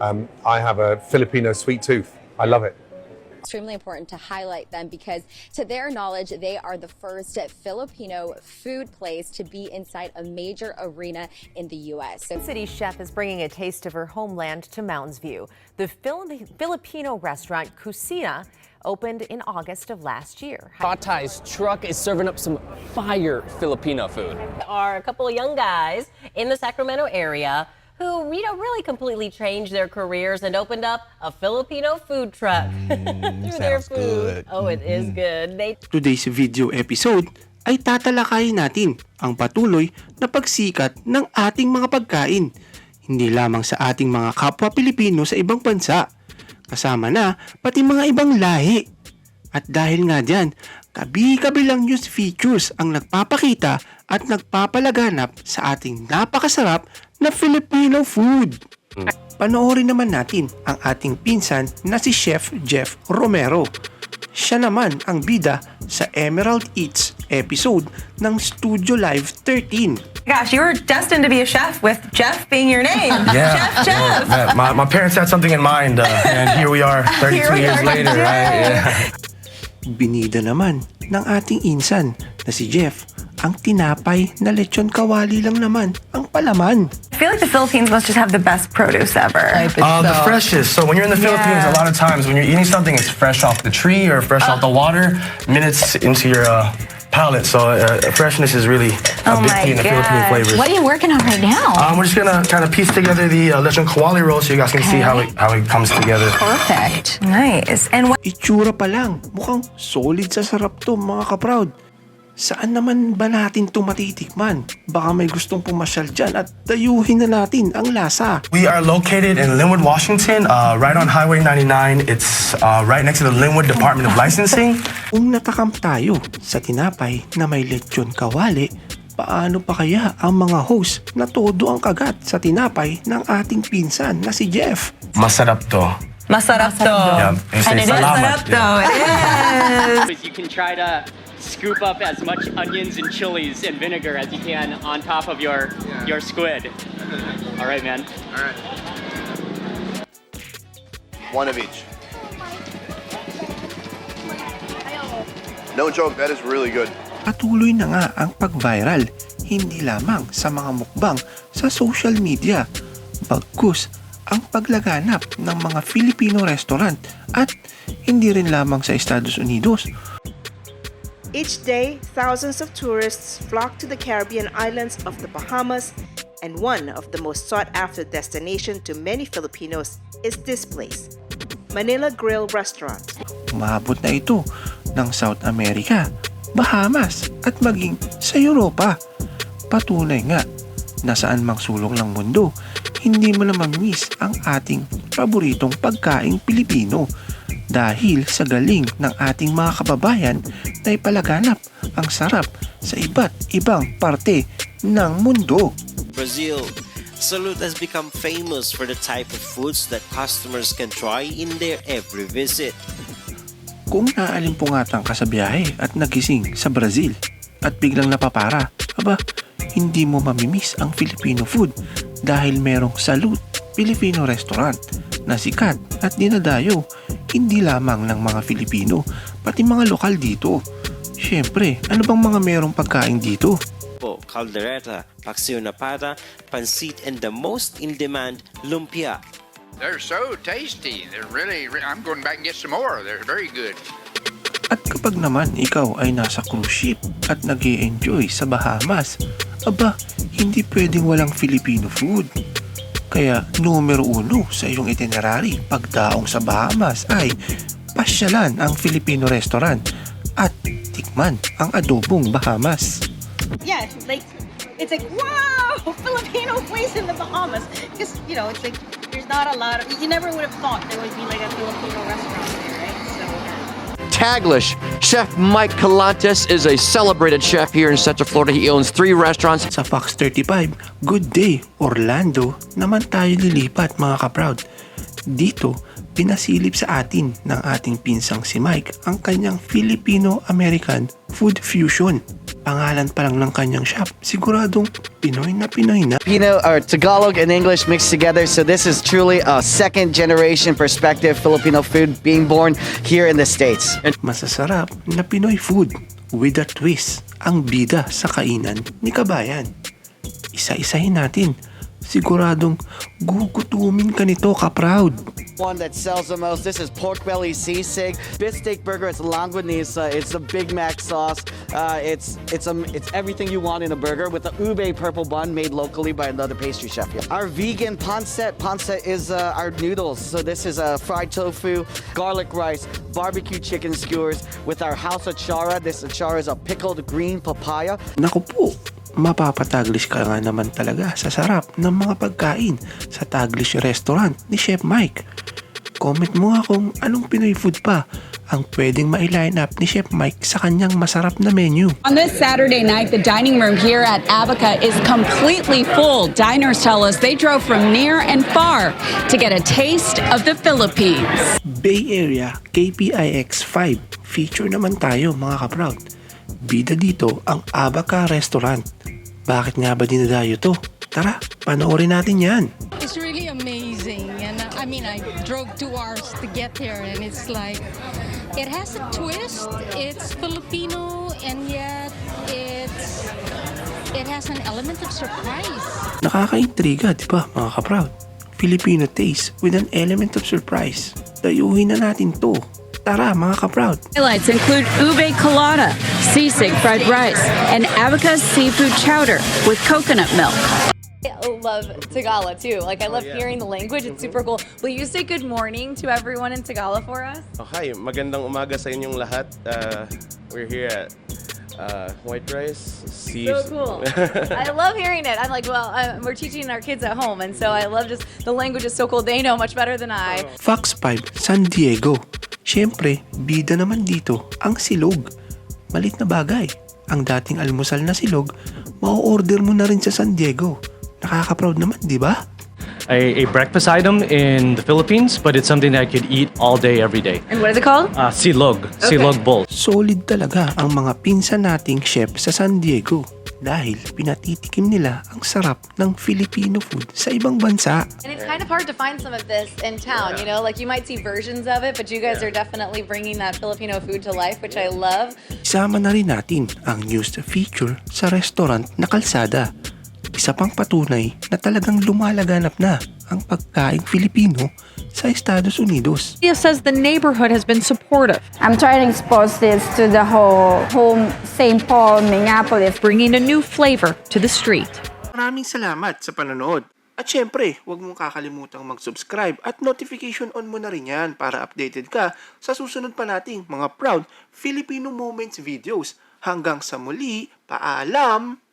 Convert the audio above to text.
Um, I have a Filipino sweet tooth. I love it. extremely important to highlight them because, to their knowledge, they are the first Filipino food place to be inside a major arena in the U.S. So City chef is bringing a taste of her homeland to mounds View. The Fili- Filipino restaurant Kusina opened in August of last year. Fatai's truck is serving up some fire Filipino food. are a couple of young guys in the Sacramento area who, you know, really completely changed their careers and opened up a Filipino food truck through their food. good. Oh, it is good. They Today's video episode ay tatalakayin natin ang patuloy na pagsikat ng ating mga pagkain. Hindi lamang sa ating mga kapwa Pilipino sa ibang bansa, kasama na pati mga ibang lahi. At dahil nga dyan, kabi-kabilang news features ang nagpapakita at nagpapalaganap sa ating napakasarap na Filipino food. Panoorin naman natin ang ating pinsan na si Chef Jeff Romero. Siya naman ang bida sa Emerald Eats episode ng Studio Live 13. Gosh, you were destined to be a chef with Jeff being your name. Chef, Jeff. Yeah, my, my parents had something in mind, uh, and here we are 32 Here we years are later, right? Yeah. Binida naman ng ating insan na si Jeff ang tinapay na lechon kawali lang naman ang palaman. I feel like the Philippines must just have the best produce ever. Uh, the freshest. So when you're in the Philippines, a lot of times when you're eating something, it's fresh off the tree or fresh off the water, minutes into your uh, palate. So uh, freshness is really a Oh big my key in the Philippine gosh. flavors. What are you working on right now? Um, we're just gonna kind of piece together the uh, lechon kawali roll so you guys can see how it how it comes together. Perfect. Nice. And what Itsura pa lang, mukhang solid sa sarap to mga kaproud. Saan naman ba natin ito matitikman? Baka may gustong pumasyal dyan at dayuhin na natin ang lasa. We are located in Linwood, Washington, uh, right on Highway 99. It's uh, right next to the Linwood Department of Licensing. Kung natakam tayo sa tinapay na may lechon kawali, paano pa kaya ang mga host na todo ang kagat sa tinapay ng ating pinsan na si Jeff? Masarap to. masarap to. Yeah, And it is salamat. Masarap to. Is. You can try to scoop up as much onions and chilies and vinegar as you can on top of your your squid. All right, man. One of each. No joke, that is really good. Patuloy na nga ang pag-viral, hindi lamang sa mga mukbang sa social media, bagkus ang paglaganap ng mga Filipino restaurant at hindi rin lamang sa Estados Unidos, Each day, thousands of tourists flock to the Caribbean islands of the Bahamas, and one of the most sought after destination to many Filipinos is this place, Manila Grill Restaurant. umabot na ito ng South America, Bahamas at maging sa Europa. Patunay nga na saan mang sulok ng mundo, hindi mo na miss ang ating paboritong pagkaing Pilipino dahil sa galing ng ating mga kababayan na ipalaganap ang sarap sa iba't ibang parte ng mundo. Brazil. Salute has become famous for the type of foods that customers can try in their every visit. Kung naalimpungatan ka sa biyahe at nagising sa Brazil at biglang napapara, aba, hindi mo mamimiss ang Filipino food dahil merong Salute Filipino Restaurant na sikat at dinadayo hindi lamang ng mga Filipino, pati mga lokal dito. Siyempre, ano bang mga merong pagkain dito? Po, caldereta, paksiw na pata, pansit, and the most in-demand, lumpia. They're so tasty. They're really, re- I'm going back and get some more. They're very good. At kapag naman ikaw ay nasa cruise ship at nag enjoy sa Bahamas, aba, hindi pwedeng walang Filipino food. Kaya numero uno sa iyong itinerary pagdaong sa Bahamas ay pasyalan ang Filipino restaurant at tikman ang adobong Bahamas. Yeah, like it's like wow, Filipino place in the Bahamas. Because you know, it's like there's not a lot of. You never would have thought there would be like a Filipino restaurant there. Taglish. Chef Mike Calantes is a celebrated chef here in Central Florida. He owns three restaurants. Sa Fox 35, Good Day, Orlando, naman tayo lilipat mga kaproud. Dito, pinasilip sa atin ng ating pinsang si Mike ang kanyang Filipino-American food fusion. Pangalan pa lang ng kanyang shop, siguradong Pinoy na Pinoy na. Filipino or Tagalog and English mixed together. So this is truly a second generation perspective Filipino food being born here in the States. Masasarap na Pinoy food with a twist ang bida sa kainan ni Kabayan. Isa-isahin natin. Siguradong gugutumin ka nito ka-proud. One that sells the most. This is pork belly sisig, beef steak burger. It's longanisa. It's a Big Mac sauce. Uh, it's it's a it's everything you want in a burger with a ube purple bun made locally by another pastry chef here. Our vegan pancit. Pancit is uh, our noodles. So this is a fried tofu, garlic rice, barbecue chicken skewers with our house achara. This achara is a pickled green papaya. Naku po, mapapataglish ka nga naman talaga sa sarap ng mga pagkain sa Taglish Restaurant ni Chef Mike. Comment mo nga kung anong Pinoy food pa ang pwedeng ma-line up ni Chef Mike sa kanyang masarap na menu. On this Saturday night, the dining room here at Abaca is completely full. Diners tell us they drove from near and far to get a taste of the Philippines. Bay Area KPIX 5 feature naman tayo mga kaproud. Bida dito ang Abaca Restaurant. Bakit nga ba dinadayo to? Tara, panoorin natin yan. It's really amazing. And uh, I mean, I drove two hours to get here, and it's like, it has a twist. It's Filipino, and yet it's, it has an element of surprise. Nakakaintriga, di ba mga kaproud? Filipino taste with an element of surprise. Dayuhin na natin to. Tara mga kaproud. Highlights include ube colada, sisig fried rice, and Abaca seafood chowder with coconut milk. I love Tagalog too. Like I love hearing the language. It's super cool. Will you say good morning to everyone in Tagalog for us? Oh, hi, magandang umaga sa inyong lahat. Uh, we're here at uh, White Rice. See So cool. I love hearing it. I'm like, well, uh, we're teaching our kids at home, and so I love just the language is so cool. They know much better than I. Fox 5, San Diego. Siyempre, bida naman dito ang silog. Malit na bagay. Ang dating almusal na silog, mau-order mo na rin sa San Diego. Nakaka-proud naman, di ba? a, a breakfast item in the Philippines, but it's something that I could eat all day, every day. And what is it called? Uh, silog, silog bowl. Solid talaga ang mga pinsan nating chef sa San Diego dahil pinatitikim nila ang sarap ng Filipino food sa ibang bansa. And it's kind of hard to find some of this in town. You know, like you might see versions of it, but you guys are definitely bringing that Filipino food to life, which I love. Isama na rin natin ang news feature sa restaurant na kalsada. Isa pang patunay na talagang lumalaganap na ang pagkaing Filipino sa Estados Unidos. Dia says the neighborhood has been supportive. I'm trying to expose this to the whole home St. Paul, Minneapolis. Bringing a new flavor to the street. Maraming salamat sa panonood. At syempre, huwag mong kakalimutang mag-subscribe at notification on mo na rin yan para updated ka sa susunod pa nating mga proud Filipino Moments videos. Hanggang sa muli, paalam!